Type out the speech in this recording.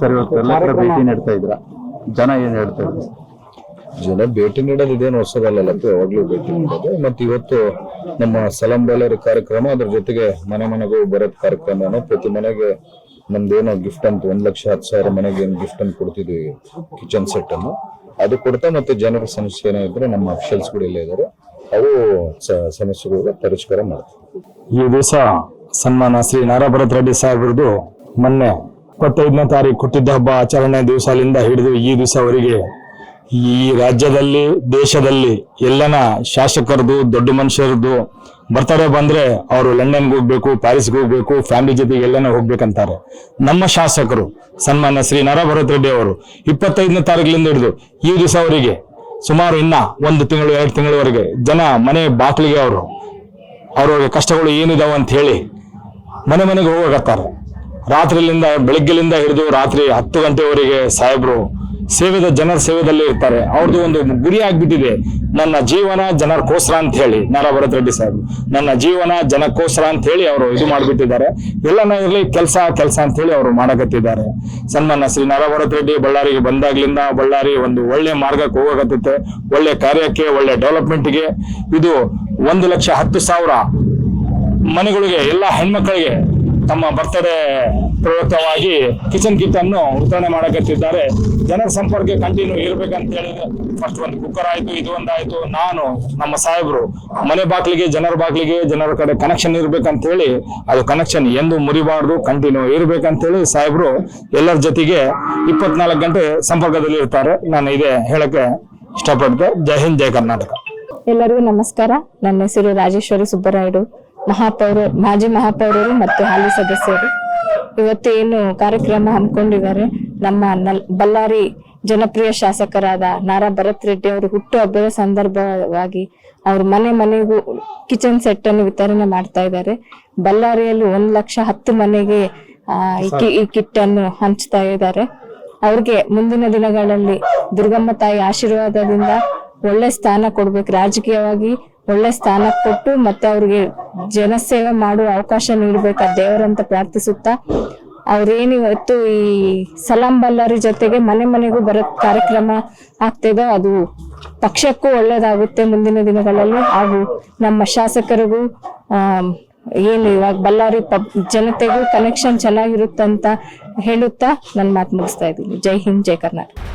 Sir ಇವತ್ತು ಎಲ್ಲ ಕಡೆ ಭೇಟಿ ನೀಡ್ತಾ ಇದ್ರ. ಜನ ಏನ್ ಹೇಳ್ತಾ ಇದ್ರು? ಜನ ಭೇಟಿ ನೀಡೋದು ಇದೇನು ಹೊಸದಲ್ಲ ಯಾವಾಗ್ಲೂ ಭೇಟಿ ನೀಡೋದು. ಮತ್ತೆ ಇವತ್ತು ನಮ್ಮ ಸಲಂ ಬಾಲರ್ ಕಾರ್ಯಕ್ರಮ ಅದ್ರ ಜೊತೆಗೆ ಮನೆ ಮನೆಗೂ ಬರೋದ್ ಕಾರ್ಯಕ್ರಮ ಪ್ರತಿ ಮನೆಗೆ ನಮ್ದೇನೋ ಗಿಫ್ಟ್ ಅಂತ ಒಂದ್ ಲಕ್ಷ ಹತ್ತು ಸಾವಿರ ಮನೆಗೆ ಏನ್ ಗಿಫ್ಟ್ ಅಂತ ಕೊಡ್ತಿದ್ವಿ ಕಿಚನ್ ಸೆಟ್ ಅನ್ನು. ಅದು ಕೊಡ್ತಾ ಮತ್ತೆ ಜನರ ಸಮಸ್ಯೆ ಏನೋ ಇದ್ರೆ ನಮ್ಮ ಅಫಿಷಿಯಲ್ಸ್ ಕೂಡ ಇಲ್ಲೇ ಇದಾರೆ. ಅವು ಸಮಸ್ಯೆಗಳಿಗೆ ಪರಿಷ್ಕಾರ ಮಾಡ್ತೀವಿ ಈ ದಿವಸ ಸನ್ಮಾನ ಶ್ರೀ ನಾರಾ ಭರತ್ ರೆಡ್ಡಿ ಸಾಹೇಬ್ರದ್ದು ಮೊನ್ನೆ ಇಪ್ಪತ್ತೈದನೇ ತಾರೀಕು ಹುಟ್ಟಿದ ಹಬ್ಬ ಆಚರಣೆ ದಿವಸದಿಂದ ಹಿಡಿದು ಈ ದಿವಸವರೆಗೆ ಈ ರಾಜ್ಯದಲ್ಲಿ, ದೇಶದಲ್ಲಿ ಎಲ್ಲನ ಶಾಸಕರದು, ದೊಡ್ಡ ಮನುಷ್ಯರದ್ದು ಬರ್ತಾರೆ ಬಂದ್ರೆ ಅವರು ಲಂಡನ್ಗೆ ಹೋಗ್ಬೇಕು, ಪ್ಯಾರಿಸ್ಗೆ ಹೋಗ್ಬೇಕು, ಫ್ಯಾಮಿಲಿ ಜೊತೆಗೆ ಎಲ್ಲನ ಹೋಗ್ಬೇಕಂತಾರೆ. ನಮ್ಮ ಶಾಸಕರು, ಸನ್ಮಾನ್ಯ ಶ್ರೀ ನರ ಭರತ್ ರೆಡ್ಡಿ ಅವರು ಇಪ್ಪತ್ತೈದನೇ ತಾರೀಕಿನಿಂದ ಹಿಡಿದು ಈ ದಿವಸವರೆಗೆ ಸುಮಾರು ಇನ್ನ ಒಂದು ತಿಂಗಳು, ಎರಡು ತಿಂಗಳವರೆಗೆ ಜನ ಮನೆ ಬಾಕ್ಲಿಗೆ ಅವರು, ಅವ್ರವ್ರಿಗೆ ಕಷ್ಟಗಳು ಏನಿದಾವ ಅಂತ ಹೇಳಿ ಮನೆ ಮನೆಗೆ ಹೋಗಕತ್ತಾರೆ. ರಾತ್ರಿಲಿಂದ, ಬೆಳಗ್ಗೆಲಿಂದ ಹಿಡಿದು ರಾತ್ರಿ ಹತ್ತು ಗಂಟೆವರೆಗೆ ಸಾಹೇಬರು ಸೇವೆದ, ಜನರ ಸೇವೆದಲ್ಲಿ ಇರ್ತಾರೆ. ಅವ್ರದ್ದು ಒಂದು ಗುರಿ ಆಗ್ಬಿಟ್ಟಿದೆ. ನನ್ನ ಜೀವನ ಜನರಕ್ಕೋಸ್ಕರ ಅಂತ ಹೇಳಿ ನಾರಾ ಭರತ್ ರೆಡ್ಡಿ ಸಾಹೇಬ್ ನನ್ನ ಜೀವನ ಜನಕ್ಕೋಸ್ಕರ ಅಂತ ಹೇಳಿ ಅವರು ಇದು ಮಾಡ್ಬಿಟ್ಟಿದ್ದಾರೆ. ಎಲ್ಲನ ಇರಲಿ, ಕೆಲಸ ಕೆಲಸ ಅಂತ ಹೇಳಿ ಅವರು ಮಾಡಕತ್ತಿದ್ದಾರೆ. ಸನ್ಮಾನ ಶ್ರೀ ನಾರಾ ಭರತ್ ರೆಡ್ಡಿ ಬಳ್ಳಾರಿಗೆ ಬಂದಾಗ್ಲಿಂದ ಬಳ್ಳಾರಿ ಒಂದು ಒಳ್ಳೆ ಮಾರ್ಗಕ್ಕೆ ಹೋಗಕತ್ತೈತೆ. ಒಳ್ಳೆ ಕಾರ್ಯಕ್ಕೆ, ಒಳ್ಳೆ ಡೆವಲಪ್ಮೆಂಟ್ಗೆ. ಇದು ಒಂದು ಲಕ್ಷ ಹತ್ತು ಸಾವಿರ ಮನೆಗಳಿಗೆ, ಎಲ್ಲ ಹೆಣ್ಮಕ್ಳಿಗೆ ತಮ್ಮ ಬರ್ತಡೇ ಪ್ರಯುಕ್ತವಾಗಿ ಕಿಚನ್ ಕಿಟ್ ಅನ್ನು ವಿತರಣೆ ಮಾಡಕತ್ತಿದ್ದಾರೆ. ಜನರ ಸಂಪರ್ಕ ಕಂಟಿನ್ಯೂ ಇರ್ಬೇಕಂತ ಹೇಳಿದ್ರೆ ಫಸ್ಟ್ ಒಂದು ಕುಕ್ಕರ್ ಆಯ್ತು, ಇದು ಒಂದಾಯ್ತು ನಾನು, ನಮ್ಮ ಸಾಹೇಬರು, ಮನೆ ಬಾಗಿಲಿಗೆ, ಜನರ ಬಾಗಿಲಿಗೆ, ಜನರ ಕಡೆ ಕನೆಕ್ಷನ್ ಇರ್ಬೇಕಂತ ಹೇಳಿ, ಅದು ಕನೆಕ್ಷನ್ ಎಂದು ಮುರಿಬಾರ್ದು ಕಂಟಿನ್ಯೂ ಇರ್ಬೇಕಂತ ಹೇಳಿ ಸಾಹೇಬರು ಎಲ್ಲರ ಜೊತೆಗೆ ಇಪ್ಪತ್ನಾಲ್ಕು ಗಂಟೆ ಸಂಪರ್ಕದಲ್ಲಿ ಇರ್ತಾರೆ. ನಾನು ಇದೇ ಹೇಳಕ್ಕೆ ಇಷ್ಟಪಡ್ತೆ ಜೈ ಹಿಂದ್, ಜೈ ಕರ್ನಾಟಕ. ಎಲ್ಲರಿಗೂ ನಮಸ್ಕಾರ. ನನ್ನ ಹೆಸರು ರಾಜೇಶ್ವರಿ ಸುಬ್ಬರಾಯುಡು. ಮಹಾಪೌರ, ಮಾಜಿ ಮಹಾಪೌರರು ಮತ್ತು ಹಾಲಿ ಸದಸ್ಯರು. ಇವತ್ತು ಏನು ಕಾರ್ಯಕ್ರಮ ಹಮ್ಮಿಕೊಂಡಿದ್ದಾರೆ? ನಮ್ಮ ಬಳ್ಳಾರಿ ಜನಪ್ರಿಯ ಶಾಸಕರಾದ ನಾರಾ ಭರತ್ ರೆಡ್ಡಿ ಅವರು ಹುಟ್ಟು ಹಬ್ಬದ ಸಂದರ್ಭವಾಗಿ ಅವ್ರ ಮನೆ ಮನೆಗೂ ಕಿಚನ್ ಸೆಟ್ ಅನ್ನು ವಿತರಣೆ ಮಾಡ್ತಾ ಇದ್ದಾರೆ. ಬಳ್ಳಾರಿಯಲ್ಲಿ ಒಂದ್ ಲಕ್ಷ ಹತ್ತು ಮನೆಗೆ ಈ ಕಿಟ್ ಅನ್ನು ಹಂಚ್ತಾ ಇದ್ದಾರೆ. ಅವ್ರಿಗೆ ಮುಂದಿನ ದಿನಗಳಲ್ಲಿ ದುರ್ಗಮ್ಮ ತಾಯಿ ಆಶೀರ್ವಾದದಿಂದ ಒಳ್ಳೆ ಸ್ಥಾನ ಕೊಡ್ಬೇಕು. ರಾಜಕೀಯವಾಗಿ ಒಳ್ಳೆ ಸ್ಥಾನ ಕೊಟ್ಟು ಮತ್ತೆ ಅವ್ರಿಗೆ ಜನಸೇವೆ ಮಾಡುವ ಅವಕಾಶ ನೀಡಬೇಕ ದೇವರಂತ ಪ್ರಾರ್ಥಿಸುತ್ತಾ ಅವ್ರೇನಿವತ್ತು ಈ ಸಲಾಂ ಬಳ್ಳಾರಿ ಜೊತೆಗೆ ಮನೆ ಮನೆಗೂ ಬರೋ ಕಾರ್ಯಕ್ರಮ ಆಗ್ತಿದೆ ಅದು ಪಕ್ಷಕ್ಕೂ ಒಳ್ಳೇದಾಗುತ್ತೆ ಮುಂದಿನ ದಿನಗಳಲ್ಲಿ. ಹಾಗೂ ನಮ್ಮ ಶಾಸಕರಿಗೂ ಏನು ಇವಾಗ ಬಳ್ಳಾರಿ ಪಬ್, ಜನತೆಗೂ ಕನೆಕ್ಷನ್ ಚೆನ್ನಾಗಿರುತ್ತಂತ ಹೇಳುತ್ತಾ ನನ್ನ ಮಾತು ಮುಗಿಸ್ತಾ ಇದ್ದೀನಿ. ಜೈ ಹಿಂದ್, ಜೈ ಕರ್ನಾಟಕ.